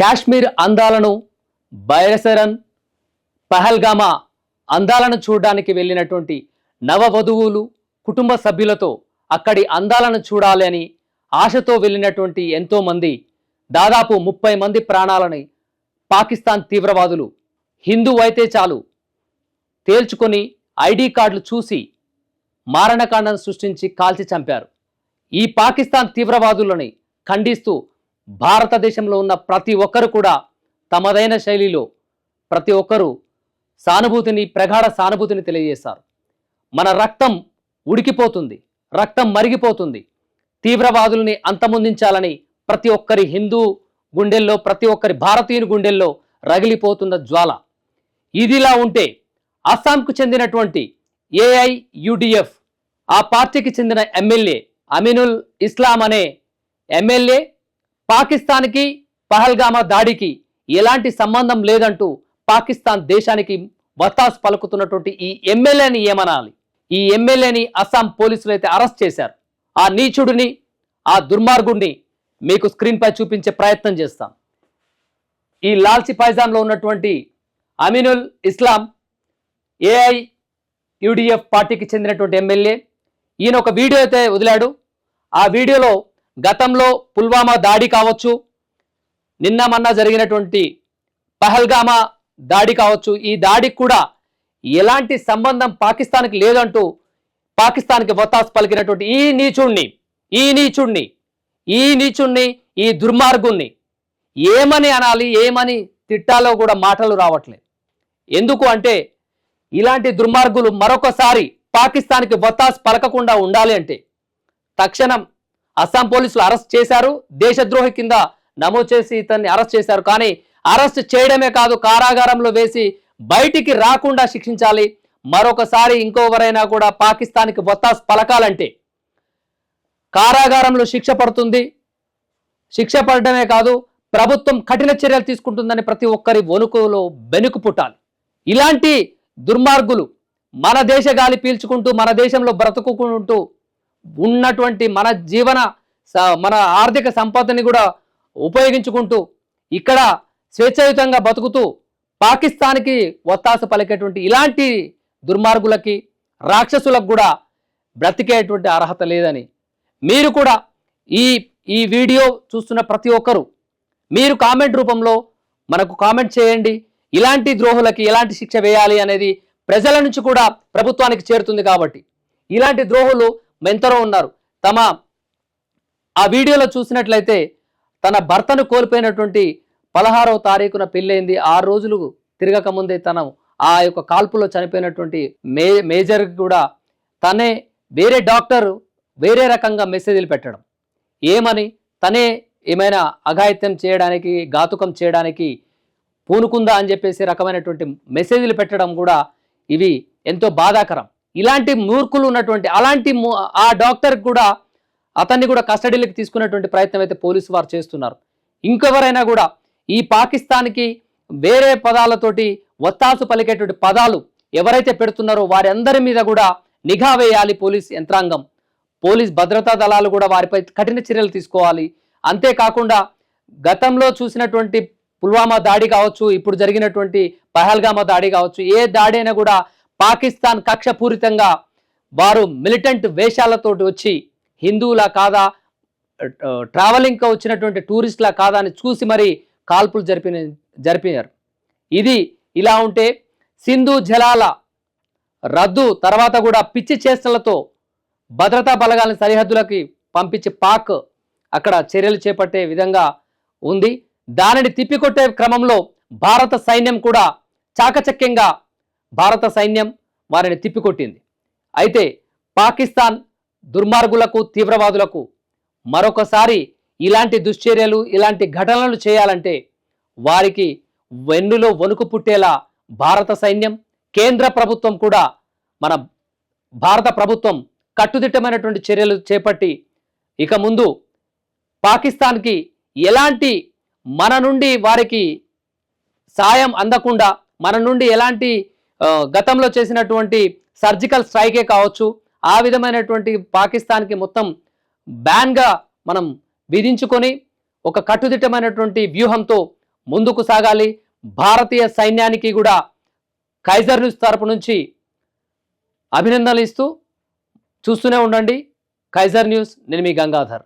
కాశ్మీర్ అందాలను బైరసరన్ పహల్గామా అందాలను చూడడానికి వెళ్ళినటువంటి నవవధువులు కుటుంబ సభ్యులతో అక్కడి అందాలను చూడాలి అని ఆశతో వెళ్ళినటువంటి ఎంతోమంది దాదాపు ముప్పై మంది ప్రాణాలని పాకిస్తాన్ తీవ్రవాదులు హిందూ అయితే చాలు తేల్చుకొని ఐడి కార్డులు చూసి మారణకాండను సృష్టించి కాల్చి చంపారు. ఈ పాకిస్తాన్ తీవ్రవాదులని ఖండిస్తూ భారతదేశంలో ఉన్న ప్రతి ఒక్కరు కూడా తమదైన శైలిలో ప్రతి ఒక్కరూ సానుభూతిని ప్రగాఢ సానుభూతిని తెలియజేశారు. మన రక్తం ఉడికిపోతుంది రక్తం మరిగిపోతుంది. తీవ్రవాదుల్ని అంతమొందించాలని ప్రతి ఒక్కరి హిందూ గుండెల్లో ప్రతి ఒక్కరి భారతీయుని గుండెల్లో రగిలిపోతున్న జ్వాల. ఇదిలా ఉంటే అస్సాంకు చెందినటువంటి ఏఐయుడిఎఫ్ ఆ పార్టీకి చెందిన ఎమ్మెల్యే అమినుల్ ఇస్లాం అనే ఎమ్మెల్యే పాకిస్తాన్కి పహల్గామా దాడికి ఎలాంటి సంబంధం లేదంటూ పాకిస్తాన్ దేశానికి వత్తాసు పలుకుతున్నటువంటి ఈ ఎమ్మెల్యేని ఏమనాలి? ఈ ఎమ్మెల్యేని అస్సాం పోలీసులు అయితే అరెస్ట్ చేశారు. ఆ నీచుడిని ఆ దుర్మార్గుడిని మీకు స్క్రీన్పై చూపించే ప్రయత్నం చేస్తాం. ఈ లాల్చి పైజాన్లో ఉన్నటువంటి అమినుల్ ఇస్లాం ఏఐ యూడిఎఫ్ పార్టీకి చెందినటువంటి ఎమ్మెల్యే ఈయన ఒక వీడియో అయితే వదిలాడు. ఆ వీడియోలో గతంలో పుల్వామా దాడి కావచ్చు నిన్న మొన్న జరిగినటువంటి పహల్గామా దాడి కావచ్చు ఈ దాడికి కూడా ఎలాంటి సంబంధం పాకిస్తాన్కి లేదంటూ పాకిస్తాన్కి వత్తాసు పలికినటువంటి ఈ నీచుణ్ణి ఈ నీచుణ్ణి ఈ నీచుణ్ణి ఈ దుర్మార్గుణ్ణి ఏమని అనాలి ఏమని తిట్టాలో కూడా మాటలు రావట్లేదు. ఎందుకు అంటే ఇలాంటి దుర్మార్గులు మరొకసారి పాకిస్తాన్కి వత్తాసు పలకకుండా ఉండాలి అంటే తక్షణం అస్సాం పోలీసులు అరెస్ట్ చేశారు. దేశద్రోహి కింద నమోదు చేసి ఇతన్ని అరెస్ట్ చేశారు. కానీ అరెస్ట్ చేయడమే కాదు కారాగారంలో వేసి బయటికి రాకుండా శిక్షించాలి. మరొకసారి ఇంకోవరైనా కూడా పాకిస్తాన్కి వత్తాసు పలకాలంటే కారాగారంలో శిక్ష పడుతుంది. శిక్ష పడడమే కాదు ప్రభుత్వం కఠిన చర్యలు తీసుకుంటుందని ప్రతి ఒక్కరి వణుకులో బెనుకు పుట్టాలి. ఇలాంటి దుర్మార్గులు మన దేశ గాలి పీల్చుకుంటూ మన దేశంలో బ్రతుకుకుంటూ ఉన్నటువంటి మన జీవన స- మన ఆర్థిక సంపదని కూడా ఉపయోగించుకుంటూ ఇక్కడ స్వేచ్ఛాయుతంగా బతుకుతూ పాకిస్తాన్కి ఒత్తాస పలికేటువంటి ఇలాంటి దుర్మార్గులకి రాక్షసులకు కూడా బ్రతికేటువంటి అర్హత లేదని మీరు కూడా ఈ ఈ వీడియో చూస్తున్న ప్రతి ఒక్కరూ మీరు కామెంట్ రూపంలో మనకు కామెంట్ చేయండి. ఇలాంటి ద్రోహులకి ఎలాంటి శిక్ష వేయాలి అనేది ప్రజల నుంచి కూడా ప్రభుత్వానికి చేరుతుంది కాబట్టి ఇలాంటి ద్రోహులు మెంతరో ఉన్నారు. తమ ఆ వీడియోలో చూసినట్లయితే తన భర్తను కోల్పోయినటువంటి పదహారవ తారీఖున పెళ్ళైంది. ఆరు రోజులు తిరగక ముందే తను ఆ యొక్క కాల్పులో చనిపోయినటువంటి మే మేజర్ కూడా తనే వేరే డాక్టర్ వేరే రకంగా మెసేజ్లు పెట్టడం. ఏమని? తనే ఏమైనా అఘాయిత్యం చేయడానికి ఘాతుకం చేయడానికి పూనుకుందా అని చెప్పేసి రకమైనటువంటి మెసేజ్లు పెట్టడం కూడా ఇవి ఎంతో బాధాకరం. ఇలాంటి మూర్ఖులు ఉన్నటువంటి అలాంటి ఆ డాక్టర్ కూడా అతన్ని కూడా కస్టడీలోకి తీసుకున్నటువంటి ప్రయత్నం అయితే పోలీసు వారు చేస్తున్నారు. ఇంకెవరైనా కూడా ఈ పాకిస్తాన్కి వేరే పదాలతోటి ఒత్తాసు పలికేటువంటి పదాలు ఎవరైతే పెడుతున్నారో వారి అందరి మీద కూడా నిఘా వేయాలి పోలీస్ యంత్రాంగం. పోలీస్ భద్రతా దళాలు కూడా వారిపై కఠిన చర్యలు తీసుకోవాలి. అంతేకాకుండా గతంలో చూసినటువంటి పుల్వామా దాడి కావచ్చు ఇప్పుడు జరిగినటువంటి పహల్గామా దాడి కావచ్చు ఏ దాడి అయినా కూడా పాకిస్తాన్ కక్షపూరితంగా వారు మిలిటెంట్ వేషాలతోటి వచ్చి హిందువులా కాదా ట్రావెలింగ్కి వచ్చినటువంటి టూరిస్టులా కాదా అని చూసి మరి కాల్పులు జరిపిన జరిపినారు. ఇది ఇలా ఉంటే సింధు జలాల రద్దు తర్వాత కూడా పిచ్చి చేష్టలతో భద్రతా బలగాలను సరిహద్దులకి పంపించి పాక్ అక్కడ చర్యలు చేపట్టే విధంగా ఉంది. దానిని తిప్పికొట్టే క్రమంలో భారత సైన్యం కూడా చాకచక్యంగా భారత సైన్యం వారిని తిప్పికొట్టింది. అయితే పాకిస్తాన్ దుర్మార్గులకు తీవ్రవాదులకు మరొకసారి ఇలాంటి దుశ్చర్యలు ఇలాంటి ఘటనలు చేయాలంటే వారికి వెన్నులో వణుకు పుట్టేలా భారత సైన్యం కేంద్ర ప్రభుత్వం కూడా మన భారత ప్రభుత్వం కట్టుదిట్టమైనటువంటి చర్యలు చేపట్టి ఇక ముందు పాకిస్తాన్కి ఎలాంటి మన నుండి వారికి సాయం అందకుండా మన నుండి ఎలాంటి గతంలో చేసినటువంటి సర్జికల్ స్ట్రైకే కావచ్చు ఆ విధమైనటువంటి పాకిస్తాన్కి మొత్తం బ్యాన్గా మనం విధించుకొని ఒక కట్టుదిట్టమైనటువంటి వ్యూహంతో ముందుకు సాగాలి. భారతీయ సైన్యానికి కూడా కైజర్ న్యూస్ తరపు నుంచి అభినందనలు ఇస్తూ చూస్తూనే ఉండండి. కైజర్ న్యూస్ నేను మీ గంగాధర్.